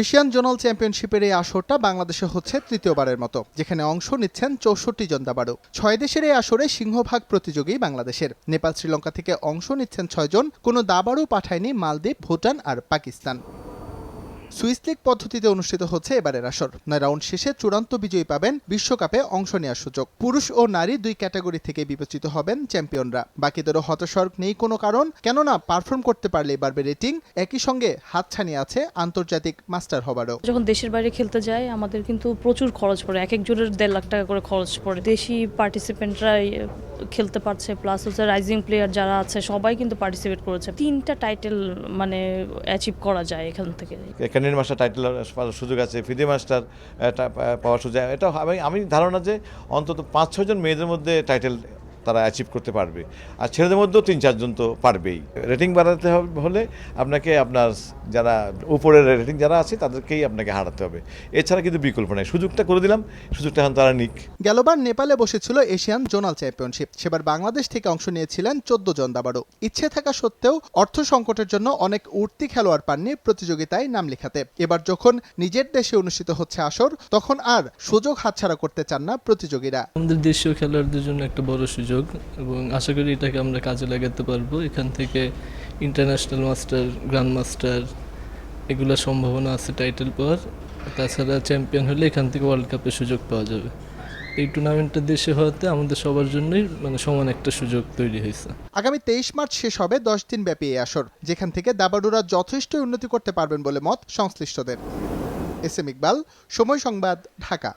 Asian zonal চ্যাম্পিয়নশিপের এই আসরটা বাংলাদেশে হচ্ছে তৃতীয়বারের মতো, যেখানে অংশ নিচ্ছেন চৌষট্টি জন দাবাড়ু। ছয় দেশের এই আসরে সিংহভাগ প্রতিযোগী বাংলাদেশের। নেপাল, শ্রীলঙ্কা থেকে অংশ নিচ্ছেন ছয়জন কোনো দাবাড়ু পাঠায়নি মালদ্বীপ, ভুটান আর পাকিস্তান। সুইস লিগ পদ্ধতিতে অনুষ্ঠিত হচ্ছে এবারের আসর। নয় রাউন্ড শেষে চূড়ান্ত বিজয়ী পাবেন বিশ্বকাপে অংশ নেওয়ার সুযোগ। পুরুষ ও নারী দুই ক্যাটাগরি থেকে বিবেচিত হবেন চ্যাম্পিয়নরা। বাকিদেরও হতাশার নেই কোনো কারণ, কেননা পারফর্ম করতে পারলেই বাড়বে রেটিং একই সঙ্গে হাতছানি আছে আন্তর্জাতিক মাস্টার হবারও। যখন দেশের বাইরে খেলতে যায়, আমাদের কিন্তু প্রচুর খরচ পড়ে। এক একজনের দেড় লাখ টাকা করে খরচ পড়ে। দেশি পার্টিসিপেন্টরা খেলতে পারছে প্লাস হচ্ছে রাইজিং প্লেয়ার যারা আছে, সবাই কিন্তু পার্টিসিপেট করেছে। তিনটা টাইটেল মানে অ্যাচিভ করা যায় এখান থেকে। এখানে মাস্টার টাইটেল পাওয়ার সুযোগ আছে, ফিদে মাস্টার পাওয়ার সুযোগ এটা আমি ধারণা যে অন্তত পাঁচ ছজন মেয়েদের মধ্যে টাইটেল তারা অ্যাচিভ করতে পারবে। আর ছেলেদের মধ্যেও তিন চারজন তো পারবেই। রেটিং বাড়াতে হবে হলে আপনাকে আপনার যারা উপরের রেটিং যারা আছে তাদেরকেই আপনাকে হারাতে হবে। এছাড়া কিন্তু বিকল্প নেই। সুযোগটা করে দিলাম সুযোগটা এখন তারা নিক। গেলবার নেপালে বসেছিল এশিয়ান জোনাল চ্যাম্পিয়নশিপ সেবার বাংলাদেশ থেকে অংশ নিয়েছিলেন চোদ্দ জন দাবাড়ু। ইচ্ছে থাকা সত্ত্বেও অর্থ সংকটের জন্য অনেক উঠতি খেলোয়াড় পাননি প্রতিযোগিতায় নাম লেখাতে। এবার যখন নিজের দেশে অনুষ্ঠিত হচ্ছে আসর তখন আর সুযোগ হাতছাড়া করতে চান না প্রতিযোগীরা। আমাদের দেশীয় খেলোয়াড়দের জন্য একটা বড় সুযোগ এবং আশা করি এটাকে আমরা কাজে লাগাতে পারব। এখান থেকে ইন্টারন্যাশনাল মাস্টার গ্র্যান্ড মাস্টার এগুলোর সম্ভাবনা আছে টাইটেল পাওয়ার। তাছাড়া চ্যাম্পিয়ন হলে এখান থেকে ওয়ার্ল্ড কাপের সুযোগ পাওয়া যাবে। এই টুর্নামেন্টটা দেশে হওয়াতে আমাদের সবার জন্যই মানে সমান একটা সুযোগ তৈরি হয়েছে। আগামী তেইশ মার্চ শেষ হবে দশ দিন ব্যাপী এই আসর, যেখান থেকে দাবাড়ুরা যথেষ্ট উন্নতি করতে পারবেন বলে মত সংশ্লিষ্টদের। এস এম ইকবাল, সময় সংবাদ, ঢাকা।